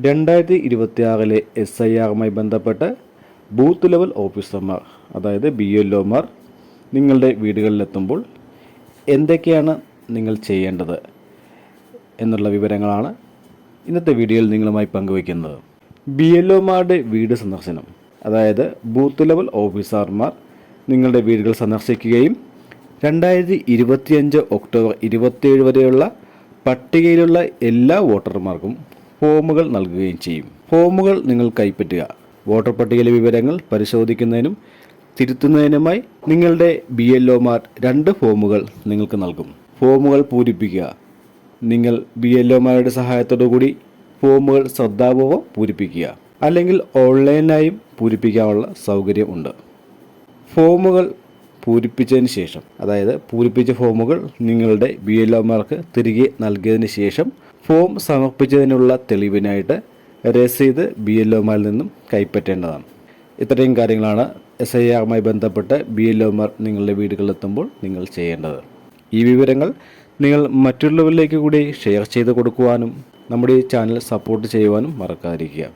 രണ്ടായിരത്തി ഇരുപത്തിയാറിലെ S I ആറുമായി ബന്ധപ്പെട്ട് ബൂത്ത് ലെവൽ ഓഫീസർമാർ അതായത് ബി എൽ ഒമാർ നിങ്ങളുടെ വീടുകളിലെത്തുമ്പോൾ എന്തൊക്കെയാണ് നിങ്ങൾ ചെയ്യേണ്ടത് എന്നുള്ള വിവരങ്ങളാണ് ഇന്നത്തെ വീഡിയോയിൽ നിങ്ങളുമായി പങ്കുവയ്ക്കുന്നത്. ബി എൽ ഒമാരുടെ വീട് സന്ദർശനം അതായത് ബൂത്ത് ലെവൽ ഓഫീസർമാർ നിങ്ങളുടെ വീടുകൾ സന്ദർശിക്കുകയും രണ്ടായിരത്തി ഇരുപത്തിയഞ്ച് ഒക്ടോബർ ഇരുപത്തിയേഴ് വരെയുള്ള പട്ടികയിലുള്ള എല്ലാ വോട്ടർമാർക്കും ഫോമുകൾ നൽകുകയും ചെയ്യും. ഫോമുകൾ നിങ്ങൾ കൈപ്പറ്റുക. വോട്ടർ പട്ടികയിലെ വിവരങ്ങൾ പരിശോധിക്കുന്നതിനും തിരുത്തുന്നതിനുമായി നിങ്ങളുടെ ബി എൽ ഒമാർ രണ്ട് ഫോമുകൾ നിങ്ങൾക്ക് നൽകും. ഫോമുകൾ പൂരിപ്പിക്കുക. നിങ്ങൾ ബി എൽ ഒമാരുടെ സഹായത്തോടു കൂടി ഫോമുകൾ ശ്രദ്ധാപൂർവം പൂരിപ്പിക്കുക. അല്ലെങ്കിൽ ഓൺലൈനായും പൂരിപ്പിക്കാനുള്ള സൗകര്യമുണ്ട്. ഫോമുകൾ പൂരിപ്പിച്ചതിന് ശേഷം അതായത് പൂരിപ്പിച്ച ഫോമുകൾ നിങ്ങളുടെ ബി എൽ ഒമാർക്ക് തിരികെ നൽകിയതിന് ശേഷം ഫോം സമർപ്പിച്ചതിനുള്ള തെളിവിനായിട്ട് രസീത് ബി എൽ ഒമാരിൽ നിന്നും കൈപ്പറ്റേണ്ടതാണ്. ഇത്രയും കാര്യങ്ങളാണ് എസ് ഐ ആറുമായി ബന്ധപ്പെട്ട് ബി എൽ ഒമാർ നിങ്ങളുടെ വീടുകളിലെത്തുമ്പോൾ നിങ്ങൾ ചെയ്യേണ്ടത്. ഈ വിവരങ്ങൾ നിങ്ങൾ മറ്റുള്ളവരിലേക്ക് കൂടി ഷെയർ ചെയ്ത് കൊടുക്കുവാനും നമ്മുടെ ഈ ചാനൽ സപ്പോർട്ട് ചെയ്യുവാനും മറക്കാതിരിക്കുക.